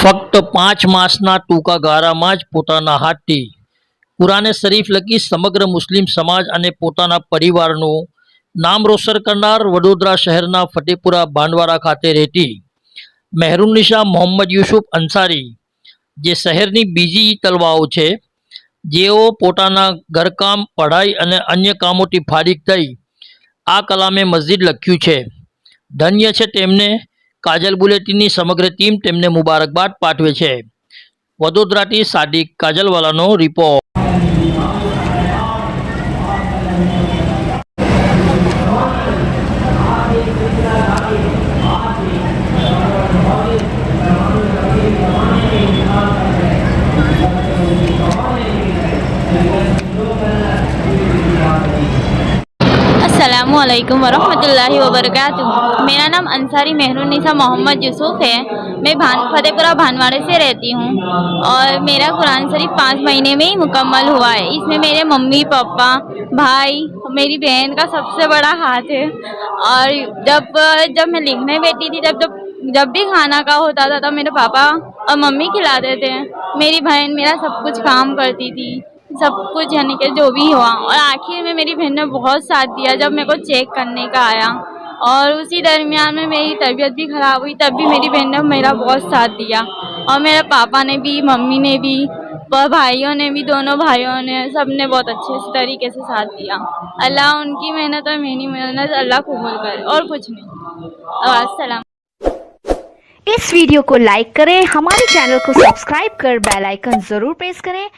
ફક્ત પાંચ માસના ટૂંકા ગાળામાં જ પોતાના હાથથી કુરાને શરીફ લખી સમગ્ર મુસ્લિમ સમાજ અને પોતાના પરિવારનું નામ રોશન કરનાર વડોદરા શહેરના ફતેપુરા ભાંડવારા ખાતે રહેતી મહેરુનિશા મોહમ્મદ યુસુફ અંસારી, જે શહેરની બીજી તલવાઓ છે, જેઓ પોતાના ઘરકામ, પઢાઈ અને અન્ય કામોથી ફારીક થઈ આ કલામે મસ્જિદ લખ્યું છે. ધન્ય છે તેમને કાજલ બુલેટિનની સમગ્ર ટીમ તેમને મુબારકબાદ પાઠવે છે. વડોદરાથી સાદિક કાજલવાલાનો રિપોર્ટ. अस्सलाम वालेकुम वरहमतुल्लाहि वबरकातुहू मेरा नाम अंसारी मेहरुन्निसा मोहम्मद यूसुफ है। मैं भान, फतेहपुरा भानवाड़े से रहती हूँ। और मेरा कुरान शरीफ पाँच महीने में ही मुकम्मल हुआ है। इसमें मेरे मम्मी, पापा, भाई, मेरी बहन का सबसे बड़ा हाथ है। और जब जब मैं लिखने बैठी थी, तब जब जब भी खाना का होता था, तब मेरे पापा और मम्मी खिलाते थे। मेरी बहन मेरा सब कुछ काम करती थी। सब कुछ, यानी कि जो भी हुआ। और आखिर में मेरी बहन ने बहुत साथ दिया जब मेरे को चेक करने का आया। और उसी दरमियान में मेरी तबीयत भी ख़राब हुई, तब भी मेरी बहन ने मेरा बहुत साथ दिया। और मेरे पापा ने भी, मम्मी ने भी और भाइयों ने भी, दोनों भाइयों ने सबने बहुत अच्छे तरीके से साथ दिया। अल्लाह उनकी मेहनत और मेरी मेहनत अल्लाह कबूल करे, और कुछ नहीं। और अस्सलाम। इस वीडियो को लाइक करें, हमारे चैनल को सब्सक्राइब कर बेल आइकन ज़रूर प्रेस करें।